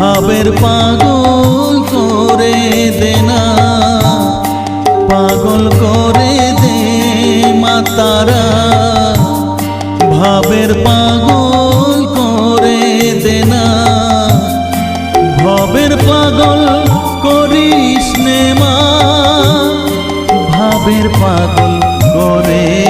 ভাবের পাগল করে দেনা পাগল করে দে মাতারা। ভাবের পাগল করে দেনা ভবের পাগল করিস মা। ভাবের পাগল করে